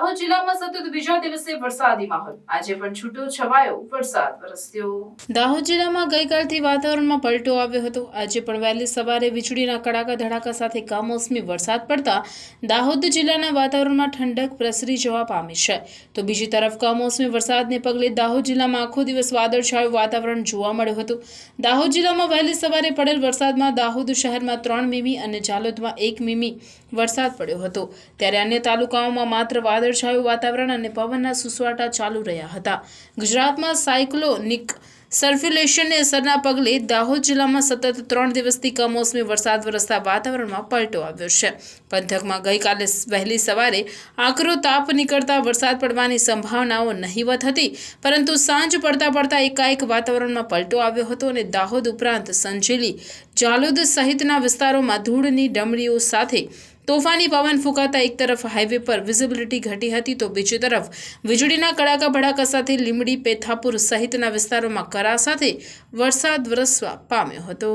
જિલ્લામાં સતત બીજા દિવસે વરસાદી માહોલ. આજે પણ છૂટો છવાયો વરસાદ, વરસ્યો. દાહોદ જિલ્લામાં ગઈકાલથી વાતાવરણમાં પલટો આવ્યો હતો. આજે પણ વહેલી સવારે વીજળીના કડાકા ધડાકા સાથે કમોસમી વરસાદ પડતા દાહોદ જિલ્લાના વાતાવરણમાં ઠંડક પ્રસરી જવા પામી છે. તો બીજી તરફ કમોસમી વરસાદને પગલે દાહોદ જિલ્લામાં આખો દિવસ વાદળછાયું વાતાવરણ જોવા મળ્યું હતું. દાહોદ જિલ્લામાં વહેલી સવારે પડેલ વરસાદમાં દાહોદ શહેરમાં ત્રણ મીમી અને જાલોદમાં એક મીમી વરસાદ પડ્યો હતો. ત્યારે અન્ય તાલુકાઓમાં માત્ર વાદળછાયું વાતાવરણ અને પવનના સુસવાટા ચાલુ રહ્યા હતા. ગુજરાતમાં સાયક્લોનિક સર્ક્યુલેશનની અસરના પગલે દાહોદ જિલ્લામાં સતત ત્રણ દિવસથી કમોસમી વરસાદ વરસતા વાતાવરણમાં પલટો આવ્યો છે. પંથકમાં ગઈકાલે વહેલી સવારે આકરો તાપ નીકળતા વરસાદ પડવાની સંભાવનાઓ નહીવત હતી, પરંતુ સાંજ પડતા પડતા એકાએક વાતાવરણમાં પલટો આવ્યો હતો અને દાહોદ ઉપરાંત સંજેલી, જાલોદ સહિતના વિસ્તારોમાં ધૂળની ડમરીઓ સાથે તોફાની પવન ફૂંકાતા એક તરફ હાઈવે પર વિઝિબિલિટી ઘટી હતી તો બીજી તરફ વીજળીના કડાકા ભડાકા સાથે લીમડી પેથાપુર સહિતના વિસ્તારોમાં કરા સાથે વરસાદ વરસવા પામ્યો હતો.